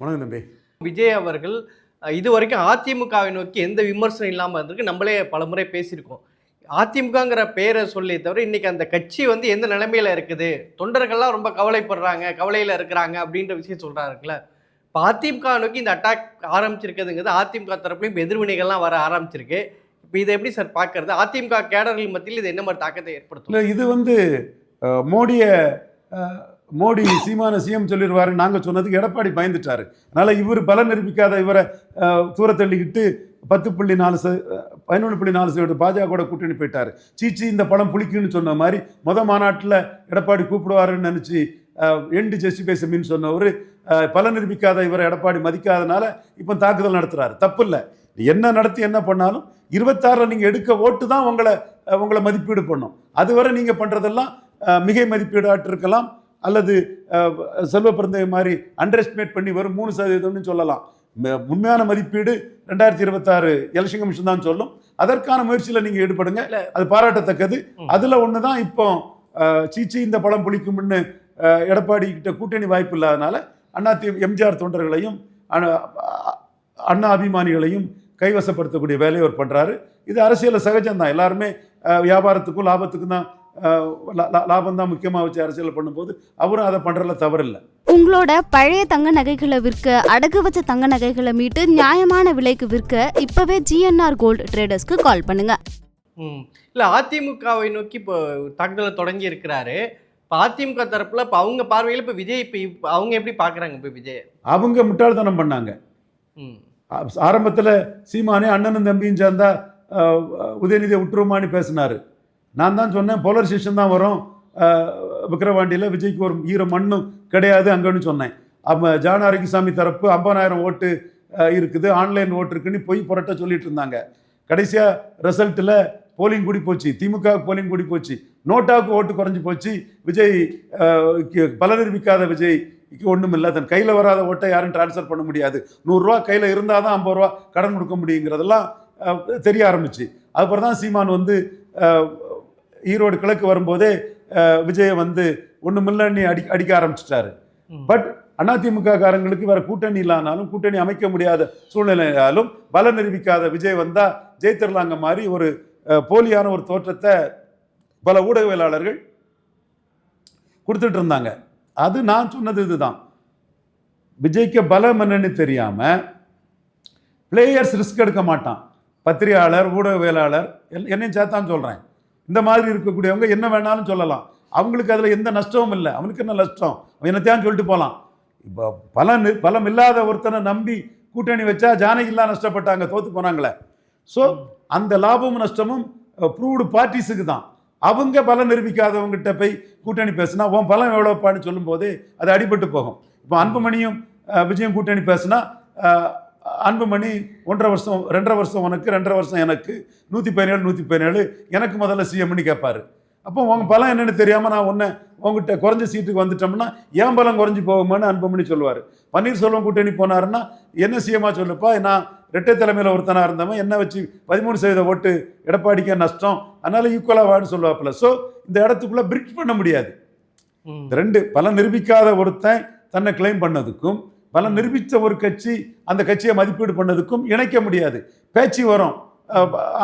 வணக்கம் தம்பி. விஜய் அவர்கள் இது வரைக்கும் அதிமுகவை நோக்கி எந்த விமர்சனம் இல்லாமல் இருந்திருக்கு. நம்மளே பலமுறை பேசியிருக்கோம். அதிமுகங்கிற பேரை சொல்லி தவிர இன்னைக்கு அந்த கட்சி வந்து எந்த நிலைமையில இருக்குது? தொண்டர்கள்லாம் ரொம்ப கவலைப்படுறாங்க கவலையில இருக்கிறாங்க அப்படின்ற விஷயம் சொல்றாருங்களே இப்போ அதிமுக நோக்கி இந்த அட்டாக் ஆரம்பிச்சிருக்குதுங்கிறது அதிமுக தரப்புலையும் எதிர்வினைகள்லாம் வர ஆரம்பிச்சிருக்கு. இப்போ இதை எப்படி சார் பார்க்கறது? அதிமுக கேடர்கள் மத்தியில் இது என்ன மாதிரி தாக்கத்தை ஏற்படுத்தும்? இது வந்து மோடிய மோடி சீமான சிஎம் சொல்லிடுவாரு. நாங்கள் சொன்னதுக்கு எடப்பாடி பயந்துட்டாரு. அதனால் இவர் பலன் நிரூபிக்காத இவரை தூரத்தள்ளிக்கிட்டு தூர தள்ளிக்கிட்டு பத்து புள்ளி நாலு ச பதினொன்று புள்ளி நாலு சதவீத பாஜக கூட கூட்டணி போயிட்டார். சீச்சி இந்த படம் புளிக்குன்னு சொன்ன மாதிரி முத மாநாட்டில் எடப்பாடி கூப்பிடுவாருன்னு நினச்சி எண்டு ஜஸ்டி பேசமின்னு சொன்னவர் பலன் நிரூபிக்காத இவரை எடப்பாடி மதிக்காதனால இப்போ தாக்குதல் நடத்துறாரு. தப்பு இல்லை என்ன நடத்தி என்ன பண்ணாலும் இருபத்தாறில் நீங்கள் எடுக்க ஓட்டு தான் உங்களை உங்களை மதிப்பீடு பண்ணும். அதுவரை நீங்கள் பண்ணுறதெல்லாம் மிகை மதிப்பீடாட்டு இருக்கலாம் அல்லது செல்வ பிறந்தை மாதிரி அண்டர் எஸ்டிமேட் பண்ணி வரும் மூணு சதவீதம்னு சொல்லலாம். உண்மையான மதிப்பீடு ரெண்டாயிரத்தி இருபத்தாறு எலெக்ஷன் கமிஷன் தான் சொல்லும். அதற்கான முயற்சியில் நீங்கள் ஈடுபடுங்க. அது பாராட்டத்தக்கது. அதில் ஒன்று தான் இப்போ சீச்சி இந்த பழம் புளிக்கும்னு அஹ், எடப்பாடி கிட்ட கூட்டணி வாய்ப்பு இல்லாதனால அண்ணா தி எம்ஜிஆர் தொண்டர்களையும் அண்ணா- அபிமானிகளையும் கைவசப்படுத்தக்கூடிய வேலையை அவர் பண்ணுறாரு இது அரசியலில் சகஜம்தான். எல்லாருமே வியாபாரத்துக்கும் லாபத்துக்கும் தான் லாபம் தான் முக்கியமாக வச்சு அரசியல் பண்ணும்போது அவரும் அதை பண்ணுறதுல தவறில்லை. உங்களோட பழைய தங்க நகைகளை விற்க அடகு வச்ச தங்க நகைகளை மீட்டு நியாயமான விலைக்கு விற்க இப்பவே ஜிஎன்ஆர் கோல்டு ட்ரேடர்ஸ்க்கு கால் பண்ணுங்க. ம். இல்லை அதிமுகவை நோக்கி இப்போ தாக்குதலை தொடங்கி இருக்கிறாரு. இப்போ அதிமுக தரப்புல இப்போ அவங்க பார்வையில் இப்போ விஜய் இப்போ இப்போ அவங்க எப்படி பார்க்குறாங்க இப்போ விஜய்? அவங்க முட்டாள்தனம் பண்ணாங்க. ம். ஆரம்பத்தில் சீமானே அண்ணனும் தம்பியும் சேர்ந்தா உதயநிதியை விட்டுருமான்னு பேசினார். நான் தான் சொன்னேன் போலரைசேஷன் தான் வரும். விக்ரவாண்டியில் விக்கிரவாண்டியில் விஜய்க்கு ஒரு ஈர மண்ணும் கிடையாது அங்கேன்னு சொன்னேன். அப்போ ஜான ஆரோக்கியசாமி தரப்பு ஐம்பதாயிரம் ஓட்டு இருக்குது. ஆன்லைன் ஓட்டு இருக்குன்னு பொய் புரட்ட சொல்லிட்டு இருந்தாங்க. கடைசியாக ரிசல்ட்டில் போலிங் கூடி போச்சு. திமுக போலிங் கூடி போச்சு. நோட்டாவுக்கு ஓட்டு குறைஞ்சி போச்சு. விஜய் பல நிரூபிக்காத விஜய் ஒன்றும் இல்லை. தன் கையில் வராத ஓட்டை யாரும் ட்ரான்ஸ்ஃபர் பண்ண முடியாது. நூறுரூவா கையில் இருந்தால் தான் ஐம்பது ரூபா கடன் கொடுக்க முடியுங்கிறதெல்லாம் தெரிய ஆரம்பிச்சு. அதுக்கப்புறம் தான் சீமான் வந்து ஈரோடு கிழக்கு வரும்போதே விஜயை வந்து ஒன்றும் இல்லைன்னு அடி அடிக்க ஆரம்பிச்சிட்டாரு. பட் அதிமுக காரங்களுக்கு வேற கூட்டணி இல்லானாலும் கூட்டணி அமைக்க முடியாத சூழ்நிலையாலும் பலம் நிரூபிக்காத விஜய் வந்தா ஜெயித்திரலாங்க மாதிரி ஒரு போலியான ஒரு தோற்றத்தை பல ஊடகவியலாளர்கள் கொடுத்துட்டு இருந்தாங்க அது நான் சொன்னது இதுதான். விஜய்க்கு பலம் என்னன்னு தெரியாம பிளேயர்ஸ் ரிஸ்க் எடுக்க மாட்டான். பத்திரிகையாளர் ஊடகவியலாளர் என்னையும் சேர்த்தான் சொல்றேன். இந்த மாதிரி இருக்கக்கூடியவங்க என்ன வேணாலும் சொல்லலாம். அவங்களுக்கு அதில் எந்த நஷ்டமும் இல்லை. அவனுக்கு என்ன நஷ்டம்? அவன் என்னத்தையான்னு சொல்லிட்டு போகலாம் இப்போ பலம் பலம் இல்லாத ஒருத்தனை நம்பி கூட்டணி வச்சா ஜானகிலாம் நஷ்டப்பட்டாங்க தோற்று போனாங்களே. ஸோ அந்த லாபமும் நஷ்டமும் ப்ரூவ்டு பார்ட்டிஸுக்கு தான். அவங்க பலம் நிரூபிக்காதவங்ககிட்ட போய் கூட்டணி பேசுனா உன் பலம் எவ்வளோப்பான்னு சொல்லும்போது அது அடிபட்டு போகும். இப்போ அன்புமணியும் விஜயம் கூட்டணி பேசுனா அன்புமணி ஒன்றரை வருஷம் ரெண்டரை வருஷம் உனக்கு ரெண்டரை வருஷம் எனக்கு நூற்றி பதினேழு நூற்றி பதினேழு எனக்கு முதல்ல சிஎம்னு கேட்பாரு அப்போ உங்க பலம் என்னன்னு தெரியாமல் நான் உன்னை உங்ககிட்ட குறைஞ்ச சீட்டுக்கு வந்துட்டோம்னா ஏன் பலம் குறைஞ்சி போகுமான்னு அன்புமணி சொல்லுவார். பன்னீர்செல்வம் கூட்டணி போனாருன்னா என்ன சிஎம்மா சொல்லுப்பா நான் ரெட்டை தலைமையில் ஒருத்தனாக இருந்தவன் என்ன வச்சு பதிமூணு சதவீத ஓட்டு எடப்பாடிக்கே நஷ்டம் அதனால ஈக்குவலாக வான்னு சொல்லுவாப்புல. ஸோ இந்த இடத்துக்குள்ள பிரிட்ஜ் பண்ண முடியாது. ரெண்டு பலம் நிரூபிக்காத ஒருத்தன் தன்னை கிளைம் பண்ணதுக்கும் பலம் நிரூபித்த ஒரு கட்சி அந்த கட்சியை மதிப்பீடு பண்ணதுக்கும் இணைக்க முடியாது. பேச்சு வரும்.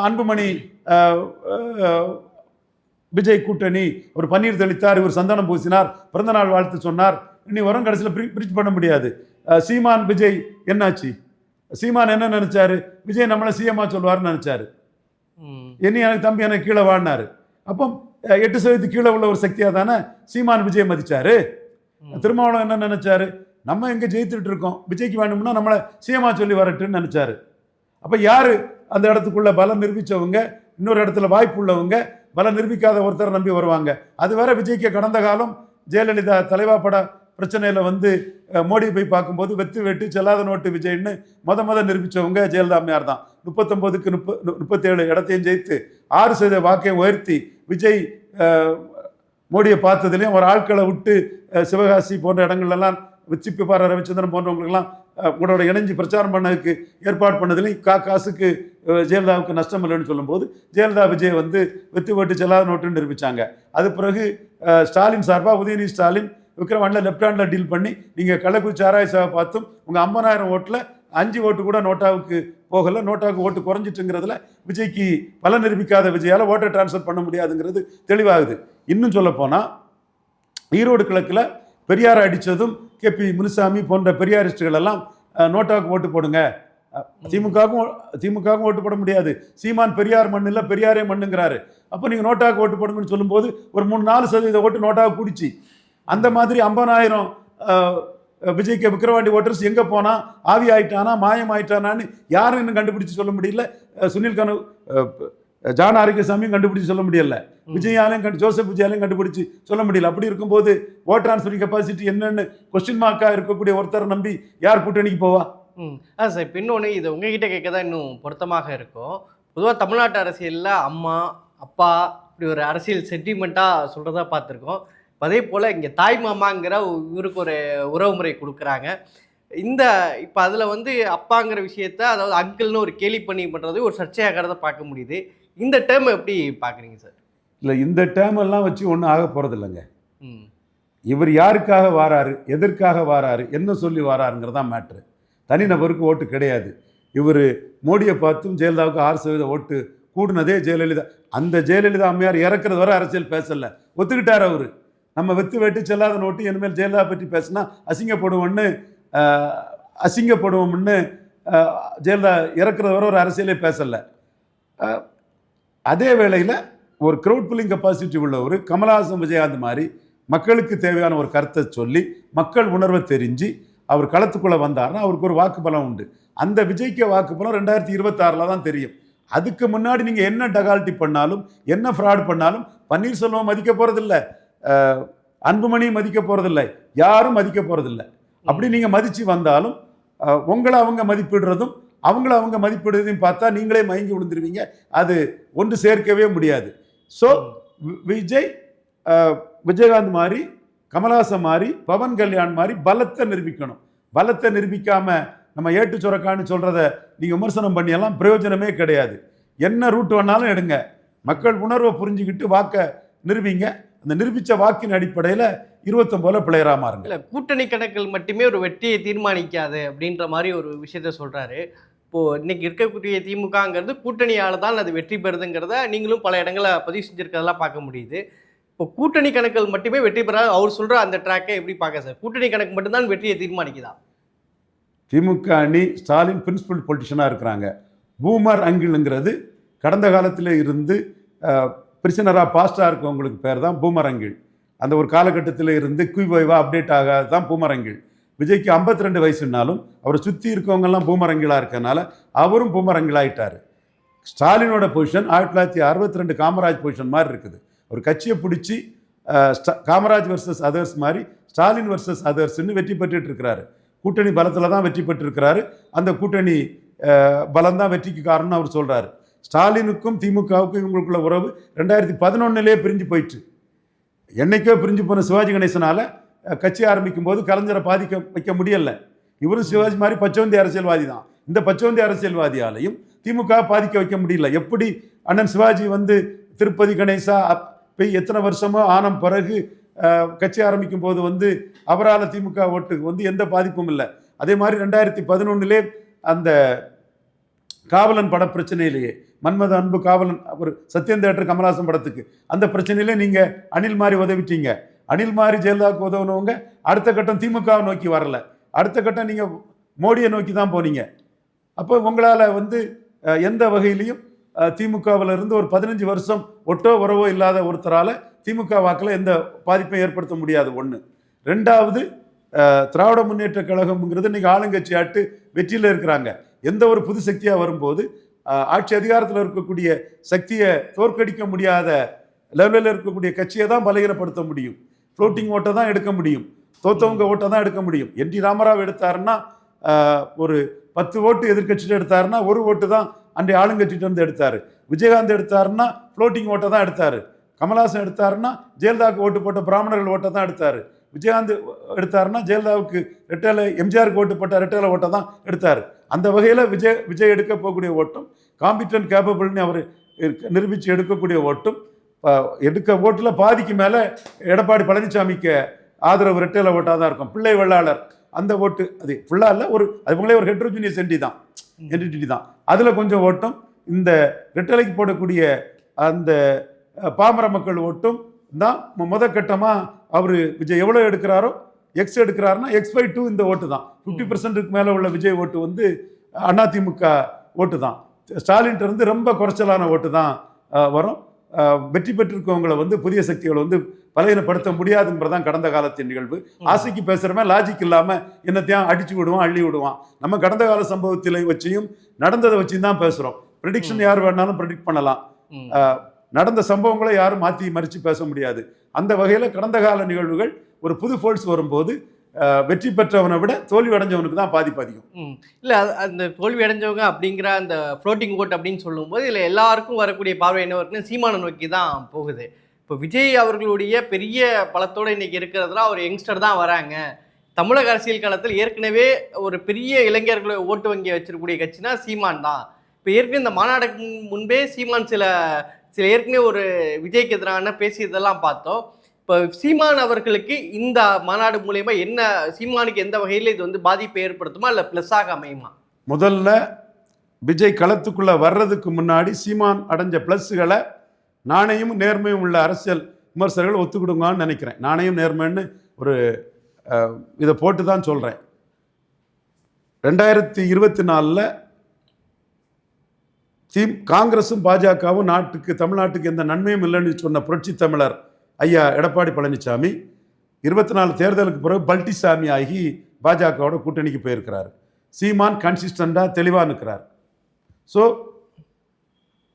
அன்புமணி விஜய் கூட்டணி ஒரு பன்னீர் தெளித்தார் இவர் சந்தனம் பூசினார் பிறந்தநாள் வாழ்த்து சொன்னார். இனி வரும் கடைசியில் பிரிட்ஜ் பண்ண முடியாது. சீமான் விஜய் என்னாச்சு? சீமான் என்ன நினைச்சாரு? விஜய் நம்மளை சிஎம்மா சொல்லுவார்னு நினைச்சாரு. இனி எனக்கு தம்பி எனக்கு கீழே வாடினாரு. அப்போ எட்டு சதவீதத்துக்கு கீழே உள்ள ஒரு சக்தியாக தானே சீமான் விஜய் மதிச்சாரு? ம். திருமாவளவன் என்ன நினைச்சாரு? நம்ம எங்கே ஜெயித்துட்டு இருக்கோம்? விஜய்க்கு வேணும்னா நம்மளை சீமா சொல்லி வரட்டுன்னு நினச்சாரு. அப்போ யார் அந்த இடத்துக்குள்ள பலம் நிரூபிச்சவங்க? இன்னொரு இடத்துல வாய்ப்பு உள்ளவங்க? பலம் நிரூபிக்காத ஒருத்தரை நம்பி வருவாங்க. அது வேற விஜய்க்கு கடந்த காலம் ஜெயலலிதா தலைவா பட பிரச்சனையில் வந்து மோடி மோடியை போய் பார்க்கும்போது வெத்து வெட்டு செல்லாத நோட்டு விஜய்னு மொத முத நிரூபிச்சவங்க ஜெயலலிதா அம்மையார் தான். முப்பத்தொம்போதுக்கு முப்ப முப்பத்தேழு இடத்தையும் ஜெயித்து ஆறு சதவீத வாக்கையும் உயர்த்தி விஜய் மோடியை பார்த்ததுலேயும் ஒரு ஆட்களை விட்டு சிவகாசி போன்ற இடங்கள்லாம் சிப்பி ரவிச்சந்திரன் போன்றவங்களுக்கெல்லாம் உங்களோட இணைஞ்சு பிரச்சாரம் பண்ணதுக்கு ஏற்பாடு பண்ணதுலையும் கா காசுக்கு ஜெயலலிதாவுக்கு நஷ்டம் இல்லைன்னு சொல்லும்போது ஜெயலலிதா விஜய் வந்து வெத்து வெட்டு செல்லாத நோட்டுன்னு நிரூபிச்சாங்க. அது பிறகு ஸ்டாலின் சார்பாக உதயநிதி ஸ்டாலின் விக்ரவாண்டில் லெஃப்ட் ஹேண்டில் டீல் பண்ணி நீங்கள் கள்ளக்குறிச்சி ஆராய் சேவை பார்த்தும் உங்கள் ஐம்பதாயிரம் ஓட்டில் அஞ்சு ஓட்டு கூட நோட்டாவுக்கு போகலை நோட்டாவுக்கு ஓட்டு குறைஞ்சிட்டுங்கிறதுல விஜய்க்கு பல நிரூபிக்காத விஜயால் ஓட்டை டிரான்ஸ்ஃபர் பண்ண முடியாதுங்கிறது தெளிவாகுது. இன்னும் சொல்லப்போனால் ஈரோடு கிழக்கில் பெரியாரை அடித்ததும் கேபி முனுசாமி போன்ற பெரியாரிஸ்டுகள் எல்லாம் நோட்டாவுக்கு ஓட்டு போடுங்க. திமுகவும் திமுகவும் ஓட்டு போட முடியாது. சீமான் பெரியார் மண் இல்லை பெரியாரே மண்ணுங்கிறாரு. அப்போ நீங்கள் நோட்டாவுக்கு ஓட்டு போடுங்கன்னு சொல்லும்போது ஒரு மூணு நாலு சதவீத ஓட்டு நோட்டாவுக்கு பிடிச்சி அந்த மாதிரி ஐம்பதாயிரம் விஜய்க்கு விக்கிரவாண்டி ஓட்டர்ஸ் எங்கே போனால் ஆவி ஆயிட்டானா மாயம் ஆயிட்டானான்னு யாரும் இன்னும் கண்டுபிடிச்சு சொல்ல முடியல. சுனில் கனு ஜான் ஆரோக்கியசாமியும் கண்டுபிடிச்சு சொல்ல முடியல. விஜயாலையும் கண்டு ஜோசப் விஜயாலையும் கண்டுபிடிச்சு சொல்ல முடியல. அப்படி இருக்கும்போது ஓட் டிரான்ஸ்ஃபரிங் கெப்பாசிட்டி என்னன்னு கொஸ்டின் மார்க்காக இருக்கக்கூடிய ஒருத்தரை நம்பி யார் கூட்டணிக்கு போவா? ம். ஆ சார் இப்போ இன்னொன்று இது உங்ககிட்ட கேட்க தான் இன்னும் பொருத்தமாக இருக்கும். பொதுவாக தமிழ்நாட்டு அரசியலில் அம்மா அப்பா இப்படி ஒரு அரசியல் சென்டிமெண்ட்டாக சொல்கிறதா பார்த்துருக்கோம். அதே போல் இங்கே தாய் மாமாங்கிற இவருக்கு ஒரு உறவு முறை கொடுக்குறாங்க. இந்த இப்போ அதில் வந்து அப்பாங்கிற விஷயத்த அதாவது அங்கிள்னு ஒரு கேலி பண்ணி பண்ணுறது ஒரு சர்ச்சையாகிறத பார்க்க முடியுது. இந்த டேர்ம் எப்படி பார்க்குறீங்க சார் இல்லை இந்த டேர்ம் எல்லாம் வச்சு ஒன்றும் ஆக போகிறது இல்லைங்க ம். இவர் யாருக்காக வாராரு எதற்காக வாராரு என்ன சொல்லி வாராருங்கிறது தான் மேட்ரு தனிநபருக்கு ஓட்டு கிடையாது. இவர் மோடியை பார்த்தும் ஜெயலலிதாவுக்கு ஆறு சதவீத ஓட்டு கூடுனதே ஜெயலலிதா. அந்த ஜெயலலிதா அம்மையார் இறக்குறது வரை அரசியல் பேசல. ஒத்துக்கிட்டார் அவர். நம்ம வெத்து வெட்டு செல்லாத நோட்டு இனிமேல் ஜெயலலிதா பற்றி பேசினா அசிங்கப்படுவோம்னு அசிங்கப்படுவோம்னு ஜெயலலிதா இறக்குறது வரை ஒரு அரசியலே பேசலை. அதே வேளையில் ஒரு க்ரௌட் புல்லிங் கெப்பாசிட்டி உள்ளவர் கமலஹாசன் விஜயகாந்த் மாதிரி மக்களுக்கு தேவையான ஒரு கருத்தை சொல்லி மக்கள் உணர்வை தெரிஞ்சு அவர் களத்துக்குள்ளே வந்தார்னா அவருக்கு ஒரு வாக்கு பலம் உண்டு. அந்த விஜய்க்கு வாக்கு பலம் ரெண்டாயிரத்தி இருபத்தாறில் தான் தெரியும். அதுக்கு முன்னாடி நீங்கள் என்ன டகால்ட்டி பண்ணாலும் என்ன ஃப்ராட் பண்ணாலும் பன்னீர்செல்வம் மதிக்க போகிறதில்ல அன்புமணி மதிக்க போகிறதில்ல யாரும் மதிக்க போகிறதில்ல அப்படி நீங்கள் மதித்து வந்தாலும் உங்களை அவங்க மதிப்பிடுறதும் அவங்கள அவங்க மதிப்பிடுறதையும் பார்த்தா நீங்களே மயங்கி விழுந்துருவீங்க. அது ஒன்று சேர்க்கவே முடியாது. ஸோ விஜய் விஜயகாந்த் மாதிரி கமலஹாசன் மாதிரி பவன் கல்யாண் மாதிரி பலத்தை நிரூபிக்கணும். பலத்தை நிரூபிக்காம நம்ம ஏட்டு சுரக்கான்னு சொல்றத நீங்க விமர்சனம் பண்ணியெல்லாம் பிரயோஜனமே கிடையாது. என்ன ரூட் வேணாலும் எடுங்க. மக்கள் உணர்வை புரிஞ்சுக்கிட்டு வாக்க நிரூபிங்க. அந்த நிரூபிச்ச வாக்கின் அடிப்படையில் இருபத்தொம்போல பிளேயரா மாறுங்க. இல்லை கூட்டணி கணக்கில் மட்டுமே ஒரு வெற்றியை தீர்மானிக்காது அப்படின்ற மாதிரி ஒரு விஷயத்த சொல்றாரு. இப்போது இன்றைக்கி இருக்கக்கூடிய திமுகங்கிறது கூட்டணியால் தான் அது வெற்றி பெறுதுங்கிறத நீங்களும் பல இடங்களை பதிவு செஞ்சுருக்கிறதெல்லாம் பார்க்க முடியுது. இப்போ கூட்டணி கணக்குகள் மட்டுமே வெற்றி பெறாது அவர் சொல்கிற அந்த ட்ராக்கை எப்படி பார்க்க சார்? கூட்டணி கணக்கு மட்டும்தான் வெற்றியை தீர்மானிக்குதா? திமுக அணி ஸ்டாலின் பிரின்சிபல் பொலிட்டிஷனாக இருக்கிறாங்க. பூமர் அங்கிள்ங்கிறது கடந்த காலத்தில் இருந்து பிரிசனராக பாஸ்டாக இருக்கவங்களுக்கு பேர் தான் பூமர் அங்கிள். அந்த ஒரு காலகட்டத்தில் இருந்து குய்வாய்வாக அப்டேட் ஆகாது தான் பூமர் அங்கிள். விஜய்க்கு 52 ரெண்டு வயசுனாலும் அவரை சுற்றி இருக்கவங்கெல்லாம் பூமரங்கிலாக இருக்கனால அவரும் பூமரங்கிலாயிட்டார் ஸ்டாலினோட பொசிஷன் ஆயிரத்தி தொள்ளாயிரத்தி அறுபத்தி ரெண்டு காமராஜ் பொசிஷன் மாதிரி இருக்குது. ஒரு கட்சியை பிடிச்சி ஸ்ட- காமராஜ் வர்சஸ் அதர்ஸ் மாதிரி ஸ்டாலின் வர்சஸ் அதர்ஸ்னு வெற்றி பெற்றுட்டு இருக்கிறாரு. கூட்டணி பலத்தில் தான் வெற்றி பெற்றிருக்கிறாரு. அந்த கூட்டணி பலம் தான் வெற்றிக்கு காரணம்னு அவர் சொல்கிறாரு ஸ்டாலினுக்கும் திமுகவுக்கும் இவங்களுக்குள்ள உறவு ரெண்டாயிரத்தி பதினொன்னுலேயே பிரிஞ்சு போயிட்டு என்னைக்கோ பிரிஞ்சு போன சிவாஜி கணேசனால் கட்சி ஆரம்பிக்கும் போது கலைஞரை பாதிக்க வைக்க முடியல. இவரும் சிவாஜி மாதிரி பச்சவந்தி அரசியல்வாதி தான் இந்த பச்சவந்தி அரசியல்வாதியாலையும் திமுக பாதிக்க வைக்க முடியல. எப்படி அண்ணன் சிவாஜி வந்து திருப்பதி கணேசா போய் எத்தனை வருஷமோ ஆன பிறகு கட்சி ஆரம்பிக்கும் போது வந்து அவரால் திமுக ஓட்டுக்கு வந்து எந்த பாதிப்பும் இல்லை. அதே மாதிரி ரெண்டாயிரத்தி பதினொன்னுலே அந்த காவலன் பட பிரச்சனையிலேயே மன்மத அன்பு காவலன் ஒரு சத்யன் தேட்டர் கமலஹாசன் படத்துக்கு அந்த பிரச்சனையிலே நீங்கள் அணில் மாதிரி உதவிட்டீங்க. அனில் மாதிரி ஜெயலலிதாவுக்கு உதவுனவங்க அடுத்த கட்டம் திமுகவை நோக்கி வரல. அடுத்த கட்டம் நீங்கள் மோடியை நோக்கி தான் போனீங்க. அப்போ உங்களால் வந்து எந்த வகையிலையும் திமுகவில் இருந்து ஒரு பதினஞ்சு வருஷம் ஒட்டோ உறவோ இல்லாத ஒருத்தரால் திமுக வாக்கில் எந்த பாதிப்பையும் ஏற்படுத்த முடியாது ஒன்று ரெண்டாவது திராவிட முன்னேற்ற கழகம்ங்கிறது இன்றைக்கி ஆளுங்கட்சி ஆட்டு வெற்றியில் இருக்கிறாங்க. எந்த ஒரு புது சக்தியாக வரும்போது ஆட்சி அதிகாரத்தில் இருக்கக்கூடிய சக்தியை தோற்கடிக்க முடியாத லெவலில் இருக்கக்கூடிய கட்சியை தான் பலகீனப்படுத்த முடியும். ஃப்ளோட்டிங் ஓட்டை தான் எடுக்க முடியும். தோத்தவங்க ஓட்டை தான் எடுக்க முடியும். என் டி ராமராவ் எடுத்தாருன்னா ஒரு பத்து ஓட்டு எதிர்க்கட்சிட்டு எடுத்தாருன்னா ஒரு ஓட்டு தான் அன்றைய ஆளுங்கட்சிட்டு இருந்து எடுத்தாரு. விஜயகாந்த் எடுத்தாருன்னா ஃப்ளோட்டிங் ஓட்டை தான் எடுத்தாரு. கமலஹாசன் எடுத்தாருன்னா ஜெயலலிதாவுக்கு ஓட்டு போட்ட பிராமணர்கள் ஓட்டை தான் எடுத்தாரு. விஜயகாந்த் எடுத்தாருன்னா ஜெயலலிதாவுக்கு ரெட்டேல எம்ஜிஆருக்கு ஓட்டு போட்ட ரெட்டேல ஓட்டை தான் எடுத்தார். அந்த வகையில் விஜய் விஜய் எடுக்க போகக்கூடிய ஓட்டும் காம்பிட்டன்ட் கேப்பபிள்னு அவர் நிரூபித்து எடுக்கக்கூடிய ஓட்டும் எடுக்க ஓட்டில் பாதிக்கு மேலே எடப்பாடி பழனிசாமிக்கு ஆதரவு ரெட்டையில ஓட்டாக தான் இருக்கும். பிள்ளை வெள்ளாளர் அந்த ஓட்டு அது ஃபுல்லாக இல்லை ஒரு அது போல ஒரு ஹெட்ரோஜினியஸ் என்டி தான். என்டிட்டி தான். அதில் கொஞ்சம் ஓட்டம். இந்த ரெட்டலைக்கு போடக்கூடிய அந்த பாமர மக்கள் ஓட்டும். தான் மு- முத கட்டமாக அவர் விஜய் எவ்வளோ எடுக்கிறாரோ எக்ஸ் எடுக்கிறாருன்னா எக்ஸ் பை டூ இந்த ஓட்டு தான். ஃபிஃப்டி பர்சன்ட்டுக்கு மேலே உள்ள விஜய் ஓட்டு வந்து அதிமுக ஓட்டு தான். ஸ்டாலின்ட்ட இருந்து ரொம்ப குறைச்சலான ஓட்டு தான் வரும். வெற்றி பெற்றிருக்கவங்களை வந்து புதிய சக்திகளை வந்து பலகீனப்படுத்த முடியாதுன்றதான் கடந்த காலத்தின் நிகழ்வு. ஆசைக்கு பேசுகிறவன் லாஜிக் இல்லாமல் என்னத்தையும் அடிச்சு விடுவான் அள்ளி விடுவான். நம்ம கடந்த கால சம்பவத்தில வச்சியும் நடந்ததை வச்சுயும் தான் பேசுகிறோம் ப்ரிடிக்ஷன் யார் வேணாலும் ப்ரெடிக்ட் பண்ணலாம். நடந்த சம்பவங்களை யாரும் மாற்றி மறித்து பேச முடியாது. அந்த வகையில் கடந்த கால நிகழ்வுகள் ஒரு புது ஃபோல்ஸ் வரும்போது வெற்றி பெற்றவனை விட தோல்வி அடைஞ்சவனுக்கு தான் பாதிப்பு அதிகம். இல்லை அந்த தோல்வி அடைஞ்சவங்க அப்படிங்கிற அந்த ஃப்ளோட்டிங் ஓட் அப்படின்னு சொல்லும்போது இதில் எல்லாருக்கும் வரக்கூடிய பார்வை என்ன இருக்குன்னு சீமானை நோக்கி தான் போகுது. இப்போ விஜய் அவர்களுடைய பெரிய பலத்தோடு இன்னைக்கு இருக்கிறதுல ஒரு யங்ஸ்டர் தான் வராங்க. தமிழக அரசியல் காலத்தில் ஏற்கனவே ஒரு பெரிய இளைஞர்களை ஓட்டு வங்கி வச்சிருக்கக்கூடிய கட்சினா சீமான் தான். இப்போ ஏற்கனவே இந்த மாநாடுக்கு முன்பே சீமான் சில சில ஏற்கனவே ஒரு விஜய்க்கு எதிரான பேசியதெல்லாம் பார்த்தோம். இப்போ சீமான் அவர்களுக்கு இந்த மாநாடு மூலயமா என்ன சீமானுக்கு எந்த வகையில் இது வந்து பாதிப்பை ஏற்படுத்துமா இல்லை ப்ளஸ்ஸாக அமையுமா? முதல்ல விஜய் களத்துக்குள்ளே வர்றதுக்கு முன்னாடி சீமான் அடைஞ்ச ப்ளஸ்ஸுகளை நாணயமும் நேர்மையும் உள்ள அரசியல் விமர்சகர்கள் ஒத்துக்கிடுங்கன்னு நினைக்கிறேன். நாணயம் நேர்மைன்னு ஒரு இதை போட்டு தான் சொல்கிறேன் ரெண்டாயிரத்தி இருபத்தி நாலில் தீம் காங்கிரஸும் பாஜகவும் நாட்டுக்கு தமிழ்நாட்டுக்கு எந்த நன்மையும் இல்லைன்னு சொன்ன புரட்சி தமிழர் ஐயா எடப்பாடி பழனிசாமி இருபத்தி நாலு தேர்தலுக்கு பிறகு பல்டிசாமி ஆகி பாஜகவோட கூட்டணிக்கு போயிருக்கிறார். சீமான் கன்சிஸ்டண்டாக தெளிவாக நிற்கிறார் ஸோ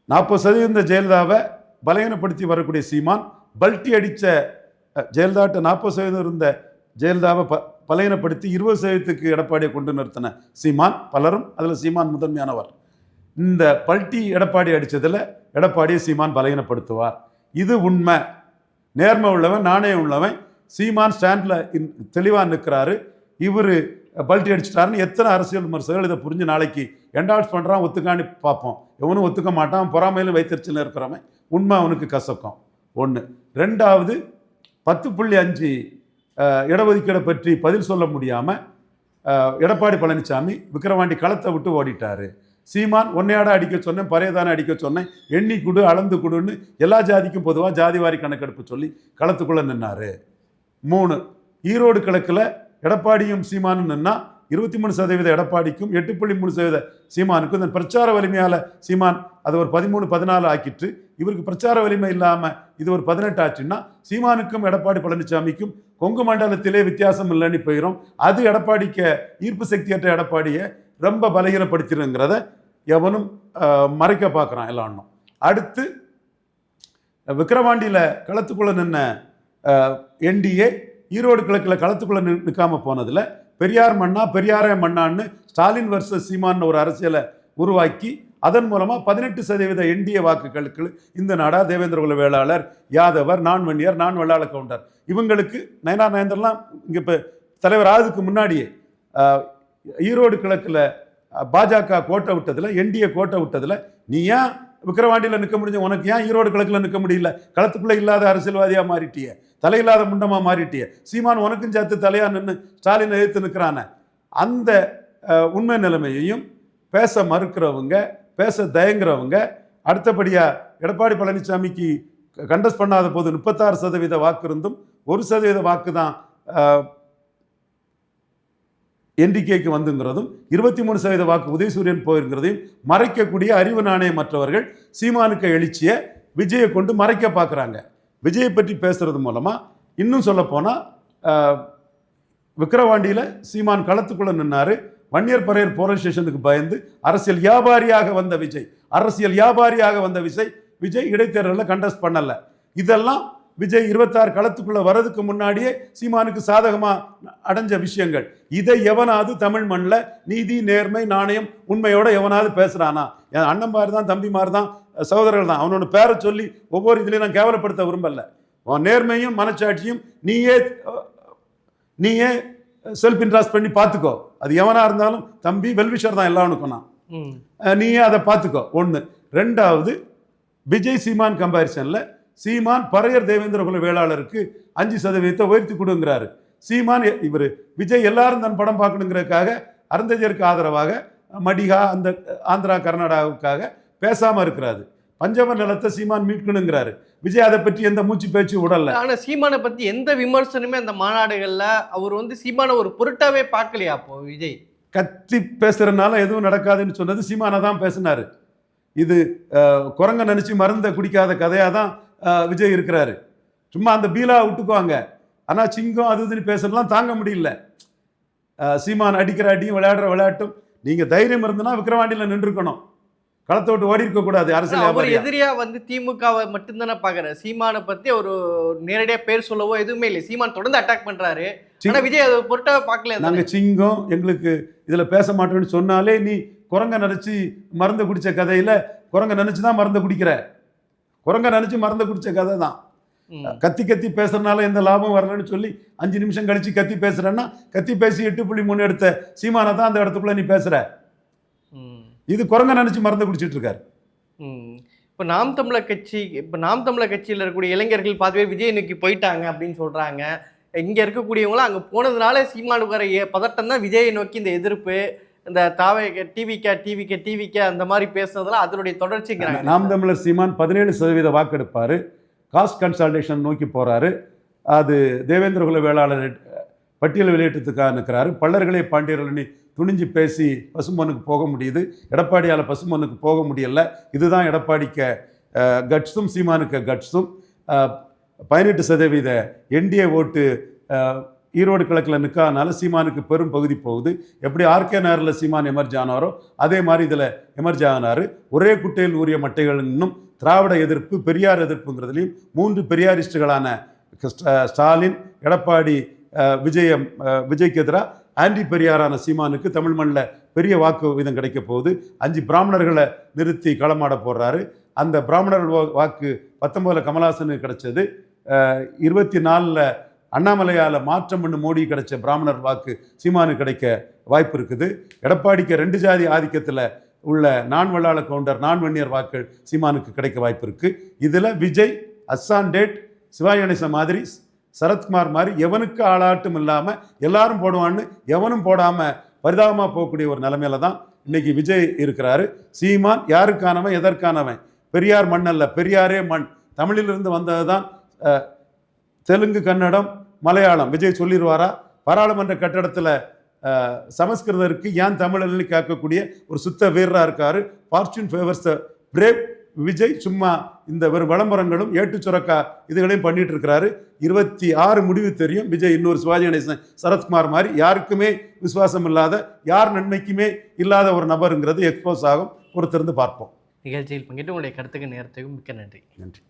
நாற்பது சதவீதம் ஜெயலலிதாவை பலகீனப்படுத்தி வரக்கூடிய சீமான் பல்ட்டி அடித்த ஜெயலலிதாட்ட நாற்பது சதவீதம் இருந்த ஜெயலலிதாவை ப பலகீனப்படுத்தி இருபது சதவீதத்துக்கு எடப்பாடியை கொண்டு நிறுத்தின சீமான் பலரும் அதில் சீமான் முதன்மையானவர். இந்த பல்ட்டி எடப்பாடி அடித்ததில் எடப்பாடியை சீமான் பலகீனப்படுத்துவார். இது உண்மை. நேர்மை உள்ளவன் நாணயம் உள்ளவன். சீமான் ஸ்டாண்டில் தெளிவாக நிற்கிறாரு. இவர் பல்ட்டி அடிச்சிட்டாருன்னு எத்தனை அரசியல் விமர்சகர்கள் இதை புரிஞ்சு நாளைக்கு என்டால்ஸ் பண்ணுறான் ஒத்துக்கான்னு பார்ப்போம். எவனும் ஒத்துக்க மாட்டான் பொறாமையிலும் வைத்தறிச்சல் இருக்கிறவன். உண்மை அவனுக்கு கசக்கும். ஒன்று ரெண்டாவது பத்து புள்ளி அஞ்சு இடஒதுக்கீடை பற்றி பதில் சொல்ல முடியாமல் எடப்பாடி பழனிசாமி விக்கிரவாண்டி களத்தை விட்டு ஓடிட்டாரு. சீமான் ஒன்னையாட அடிக்க சொன்னேன் பறையதானே அடிக்க சொன்னேன் எண்ணி கொடு அளந்து கொடுன்னு எல்லா ஜாதிக்கும் பொதுவாக ஜாதிவாரி கணக்கெடுப்பு சொல்லி களத்துக்குள்ளே நின்னாரு. மூணு ஈரோடு கிழக்கில் எடப்பாடியும் சீமானும் நின்னா இருபத்தி மூணு சதவீத எடப்பாடிக்கும் எட்டு புள்ளி மூணு சதவீத சீமானுக்கும் இந்த பிரச்சார வலிமையால் சீமான் அது ஒரு பதிமூணு பதினாலு ஆக்கிட்டு இவருக்கு பிரச்சார வலிமை இல்லாமல் இது ஒரு பதினெட்டு ஆச்சுன்னா சீமானுக்கும் எடப்பாடி பழனிசாமிக்கும் கொங்கு மண்டலத்திலே வித்தியாசம் இல்லைன்னு போயிடும் அது எடப்பாடிக்க ஈர்ப்பு சக்தியற்ற எடப்பாடியை ரொம்ப பலகீனப்படுத்திடுங்கிறத எவனும் மறைக்க பார்க்குறான் எல்லான்னும் அடுத்து விக்கிரவாண்டியில் களத்துக்குள்ளே நின்ன என்டிஏ ஈரோடு கிழக்கில் களத்துக்குள்ளே நின் நிற்காம போனதில் பெரியார் மண்ணா பெரியாரே மண்ணான்னு ஸ்டாலின் வர்சஸ் சீமான் ஒரு அரசியலை உருவாக்கி அதன் மூலமாக பதினெட்டு சதவீத என்டிஏ வாக்குகளுக்கு இந்த நாடா தேவேந்திரகுல வேளாளர் யாதவர் நான் வன்னியர் நான் வெள்ளாள கவுண்டர். இவங்களுக்கு நயனா நயந்தர்லாம் இங்கே இப்போ தலைவர் ஆகுதுக்கு முன்னாடியே ஈரோடு கிழக்கில் பாஜக கோட்டை விட்டதில் என்டிஏ கோட்டை விட்டதில் நீ ஏன் விக்கிரவாண்டியில் நிற்க முடிஞ்ச உனக்கு ஏன் ஈரோடு கிழக்கில் நிற்க முடியல? களத்துக்குள்ளே இல்லாத அரசியல்வாதியாக மாறிட்டிய. தலையில்லாத முண்டமாக மாறிட்டிய. சீமான் உனக்கும் சேர்த்து தலையாக நின்று ஸ்டாலின் எதிர்த்து நிற்கிறான அந்த உண்மை நிலைமையையும் பேச மறுக்கிறவங்க பேச தயங்குறவங்க அடுத்தபடியாக எடப்பாடி பழனிசாமிக்கு கண்டஸ்ட் பண்ணாத போது முப்பத்தாறு சதவீத வாக்கு இருந்தும் ஒரு சதவீத வாக்கு தான் என்டிகேக்கு வந்துங்கிறதும் இருபத்தி மூணு சதவீத வாக்கு உதயசூரியன் போயிருங்கிறதையும் மறைக்கக்கூடிய அறிவு நாணயமற்றவர்கள் சீமானுக்கு எழுச்சியை விஜயை கொண்டு மறைக்க பார்க்குறாங்க. விஜயை பற்றி பேசுறது மூலமாக இன்னும் சொல்லப்போனால் விக்கிரவாண்டியில் சீமான் களத்துக்குள்ளே நின்னாரு. வன்னியர் பறையர் போலீஸ் ஸ்டேஷனுக்கு பயந்து அரசியல் வியாபாரியாக வந்த விஜய் அரசியல் வியாபாரியாக வந்த விஜய் விஜய் இடைத்தேர்தலில் கண்டஸ்ட் பண்ணலை. இதெல்லாம் விஜய் இருபத்தாறு களத்துக்குள்ள வர்றதுக்கு முன்னாடியே சீமானுக்கு சாதகமாக அடைஞ்ச விஷயங்கள். இதை எவனாவது தமிழ் மண்ணில் நீதி நேர்மை நாணயம் உண்மையோட எவனாவது பேசுறானா? என் அண்ணன்மார் தான் தம்பிமார் தான் சகோதரர்கள் தான். அவனோட பேரை சொல்லி ஒவ்வொரு இதுலையும் நான் கேவலப்படுத்த விரும்பல. உன் நேர்மையும் மனச்சாட்சியும் நீயே நீயே செல்ஃப் இன்ட்ராஸ்ட் பண்ணி பார்த்துக்கோ. அது எவனா இருந்தாலும் தம்பி வெல்விஷர் தான் எல்லாவனுக்கும் நான். நீயே அதை பார்த்துக்கோ. ஒன்று ரெண்டாவது விஜய் சீமான் கம்பேரிசனில் சீமான் பறையர் தேவேந்திர குல வேளாளருக்கு அஞ்சு சதவீதத்தை உயர்த்தி கொடுங்கிறாரு. சீமான் இவர் விஜய் எல்லாரும் தன் படம் பார்க்கணுங்கிறதுக்காக அருந்ததியருக்கு ஆதரவாக மடிகா அந்த ஆந்திரா கர்நாடகாவுக்காக பேசாம இருக்கிறாரு. பஞ்சம நிலத்தை சீமான் மீட்கணுங்கிறாரு. விஜய் அதை பற்றி எந்த மூச்சு பேச்சு விடல ஆனா சீமானை பத்தி எந்த விமர்சனமே அந்த மாநாடுகள்ல அவர் வந்து சீமான ஒரு பொருட்டாவே பார்க்கலையா அப்போ விஜய்? கத்தி பேசுறதுனால எதுவும் நடக்காதுன்னு சொன்னது சீமானை தான் பேசினாரு. இது குரங்க நினைச்சு மருந்த குடிக்காத கதையா தான் விஜய் இருக்கிறாரு. சும்மா அந்த பீலா விட்டுக்குவாங்க. ஆனா சிங்கம் அது இதுன்னு பேசுறதுலாம் தாங்க முடியல. சீமான் அடிக்கிற அடியும் விளையாடுற விளையாட்டும். நீங்க தைரியம் இருந்ததுன்னா விக்ரவாண்டியில நின்றுக்கணும் களத்தை விட்டு ஓடி இருக்க கூடாது அரசியல் அவர். எதிரியா வந்து திமுகவை மட்டும்தானே பாக்குறாரு. சீமானை பத்தி ஒரு நேரடியா பேர் சொல்லவோ எதுவுமே இல்லை. சீமான் தொடர்ந்து அட்டாக் பண்றாரு. ஆனா விஜய் அதை பொருட்டாவே பார்க்கல நாங்க சிங்கம் எங்களுக்கு இதுல பேச மாட்டோம்னு சொன்னாலே நீ குரங்க நினைச்சு மருந்து குடிச்ச கதையில குரங்க நினைச்சு தான் மருந்து குடிக்கிற. குரங்க நினைச்சு மருந்து குடிச்ச கதை தான். கத்தி கத்தி பேசுறதுனால எந்த லாபம் வரலன்னு சொல்லி அஞ்சு நிமிஷம் கழிச்சு கத்தி பேசுறேன்னா கத்தி பேசி எட்டு புள்ளி மூணு எடுத்த சீமானை தான் அந்த இடத்துக்குள்ள நீ பேசுற. இது குரங்க நினைச்சு மருந்து குடிச்சிட்டு இருக்காரு. இப்போ நாம் தமிழர் கட்சி இப்போ நாம் தமிழர் கட்சியில் இருக்கக்கூடிய இளைஞர்கள் பாதி பேர் விஜய் நோக்கி போயிட்டாங்க அப்படின்னு சொல்றாங்க. இங்க இருக்கக்கூடியவங்களும் அங்க போனதுனால சீமானுக்கு வர ஏ- பதட்டம் தான் விஜயை நோக்கி இந்த எதிர்ப்பு. இந்த தாவை டிவிக்கே டிவிக்கே டிவிக்கே அந்த மாதிரி பேசுனதெல்லாம் அதனுடைய தொடர்ச்சிங்கிறாங்க. நாம் தமிழர் சீமான் பதினேழு சதவீத வாக்கெடுப்பாரு. காஸ்ட் கன்சல்டேஷன் நோக்கி போகிறாரு அது தேவேந்திர குல வேளாளர் பட்டியல் வெளியேற்றத்துக்காக நிற்கிறாரு. பல்லர்களே பாண்டியர்கள்னு துணிஞ்சு பேசி பசுமனுக்கு போக முடியுது. எடப்பாடியால் பசுமனுக்கு போக முடியல. இதுதான் எடப்பாடிக்க கட்ஸும் சீமானுக்கு கட்ஸும். பதினெட்டு சதவீத என்டிஏ ஓட்டு ஈரோடு கிழக்கில் நிற்காதனால சீமானுக்கு பெரும் பகுதி போகுது. எப்படி ஆர்கே நகரில் சீமான் எமர்ஜ் ஆனாரோ அதே மாதிரி இதில் எமர்ஜ் ஆனார். ஒரே குட்டையில் ஊறிய மட்டைகள் இன்னும் திராவிட எதிர்ப்பு பெரியார் எதிர்ப்புங்கிறதுலையும் மூன்று பெரியாரிஸ்டுகளான ஸ்டாலின் எடப்பாடி விஜயம் விஜய்க்கு எதிராக ஆன்டி பெரியாரான சீமானுக்கு தமிழ் மண்ணில் பெரிய வாக்கு விதம் கிடைக்க போகுது. அஞ்சு பிராமணர்களை நிறுத்தி களமாட போடுறாரு அந்த பிராமணர்கள் வா- வாக்கு பத்தொம்போதில் கமல்ஹாசனுக்கு கிடைச்சது. இருபத்தி நாலில் அண்ணாமலையால் மாற்றம் பண்ணு மோடி கிடைச்ச பிராமணர் வாக்கு சீமானுக்கு கிடைக்க வாய்ப்பு இருக்குது. எடப்பாடிக்கு ரெண்டு ஜாதி ஆதிக்கத்தில் உள்ள நான் வள்ளாள கவுண்டர் நான் வன்னியர் வாக்கள் சீமானுக்கு கிடைக்க வாய்ப்பு இருக்குது இதில் விஜய் அஸ்ஸான் டேட் சிவாஜி கணேசன் மாதிரி சரத்குமார் மாதிரி எவனுக்கு ஆளாட்டும் இல்லாமல் எல்லாரும் போடுவான்னு எவனும் போடாமல் பரிதாபமாக போகக்கூடிய ஒரு நிலைமையில தான் இன்னைக்கு விஜய் இருக்கிறாரு. சீமான் யாருக்கானவன் எதற்கானவன்? பெரியார் மண் அல்ல பெரியாரே மண். தமிழிலிருந்து வந்தது தான் தெலுங்கு கன்னடம் மலையாளம். விஜய் சொல்லிடுவாரா பாராளுமன்ற கட்டடத்தில் சமஸ்கிருதருக்கு ஏன் தமிழ்னு கேட்கக்கூடிய ஒரு சுத்த வீரராக இருக்காரு. ஃபார்ச்சூன் ஃபேவர்ஸ் பிரேவ் விஜய் சும்மா இந்த வெறும் விளம்பரங்களும் ஏட்டு சுரக்கா இதுகளையும் பண்ணிட்டு இருக்கிறாரு இருபத்தி ஆறு முடிவு தெரியும். விஜய் இன்னொரு சிவாஜி கணேசன் சரத்குமார் மாதிரி யாருக்குமே விசுவாசம் இல்லாத யார் நன்மைக்குமே இல்லாத ஒரு நபருங்கிறது எக்ஸ்போஸ் ஆகும். பொறுத்திருந்து பார்ப்போம். நிகழ்ச்சியில் பங்கிட்டு உங்களுடைய கருத்துக்கு நேரத்துக்கும் மிக்க நன்றி. நன்றி.